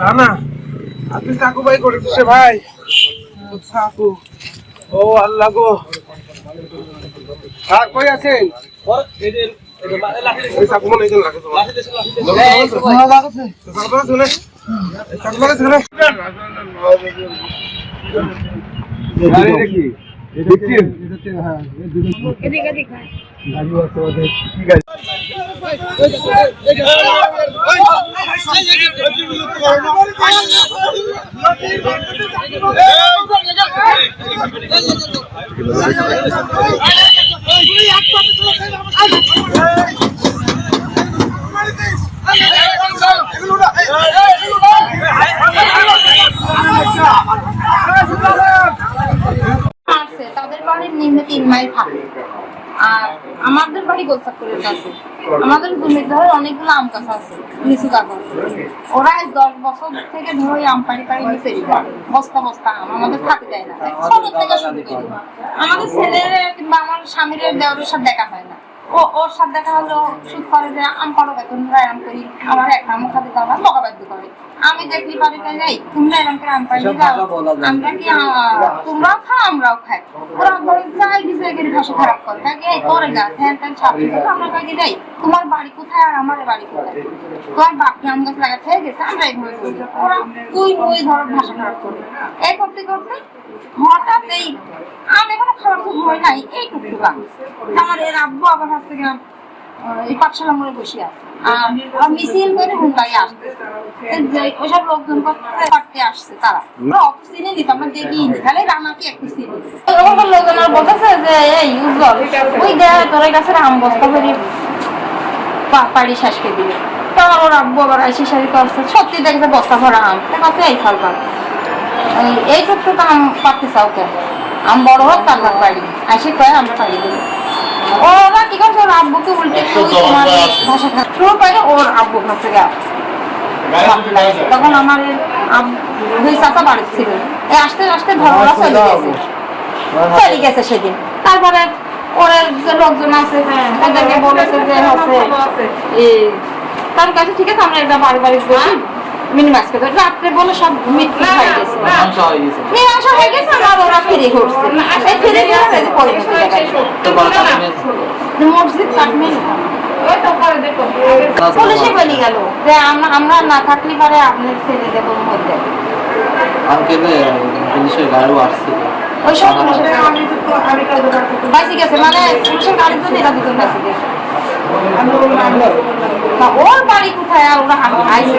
রানা আপনি চাকু ভাই করেছিস রে ভাই। চাকু। ও আল্লাহ গো। হ্যাঁ কই আছেন? চাকু মনে লাগে এদিকে দেখা আছে তাদের বাড়ির নিম্নে তিন মাইল থাকে আর আমাদের বাড়ি গোলসাপুরের কাছে আমাদের ধরে অনেকগুলো আম গাছ আছে, লিচু গাছ আছে। ওরা দশ বছর থেকে ধরে আম পাড়ি পাড়ি নিচে বস্তা বস্তা আম, আমাদের খাতে দেয় না। থেকে শুরু আমাদের ছেলের কিংবা আমার স্বামীর দেওয়ার সাথে দেখা হয় না। ও ওর সাথে দেখা হলো সুদ করে যে আম কে তোমরা এরম করি আমার এক আম খাতে দাও না করে। আমি দেখলি পারি তাই যাই তোমরা এরম করে আম দাও আমরা কি তোমরাও খাও আমরাও খাই। ওরা যাই ভাষা খারাপ করে। তাকে এই করে গা হ্যান ত্যান সব কিছু আমরা কাকে যাই তোমার বাড়ি কোথায় আর আমার বাড়ি কোথায়? তোমার বাপকে আম গাছ লাগাতে হয়ে গেছে আমরা এইভাবে ওরা তুই মুই ধর ভাষা খারাপ করে। এই করতে করতে হঠাৎ এই আমি এখনও খাবার খুব হয় নাই এই টুকটুক। আমার এর আব্বু আবার হাত থেকে এই পাঠশালা বসে আছে। আর মিছিল করে ওইসব লোকজন আসছে তারা। আমরা তাহলে রানাকে একটু ওরকম লোকজন আর যে, এই উজ্জ্বল, ওই তোর আম বস্তা পাড়ি তো আমার ওর আব্বু আবার আইসি শাড়ি করছে, সত্যি দেখছে বস্তা ভরা আম, তা কাছে এই ফল এই- টুকটুক আম পারতে চাও কেন? আম বড় হোক, তার বাড়ি। আসি কয়ে, আমরা পাড়ি দিই ওরা কি করছে? ওর আব্বুকে উল্টে তুই তোমার এই ভাষা খারাপ শুরু করে ওর আব্বু কাছে গা তখন আমার দুই চাচা বাড়ি ছিল। এই আসতে আসতে ধরোরা চলে গেছে। চলে গেছে সেদিন। তারপরে ওর যে লোকজন আছে ওদেরকে বলেছে যে হচ্ছে তার কাছে ঠিক আছে আমরা এটা বাড়ি বাড়ি করে রাত্রে বলে সব মিটমি হয়ে গেছে। মীমাংস হয়ে গেছে। ফিরে ঘুরছে। এই ফিরে ঘুরছে যে পরে মসজিদ কাটমেন পুলিশে বলে গেল যে আমরা না থাকলে পারে আপনার ছেলে দেবো মধ্যে পুলিশের গাড়িও আসছে। ওই সব পুলিশের গেছে মানে পুলিশের গাড়ির জন্য এরা দুজন বাইসে গেছে ওর বাড়ি কোথায়? আর ওরা আইসে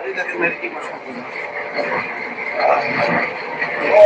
দিয়ে দেখেন মেরে কি ও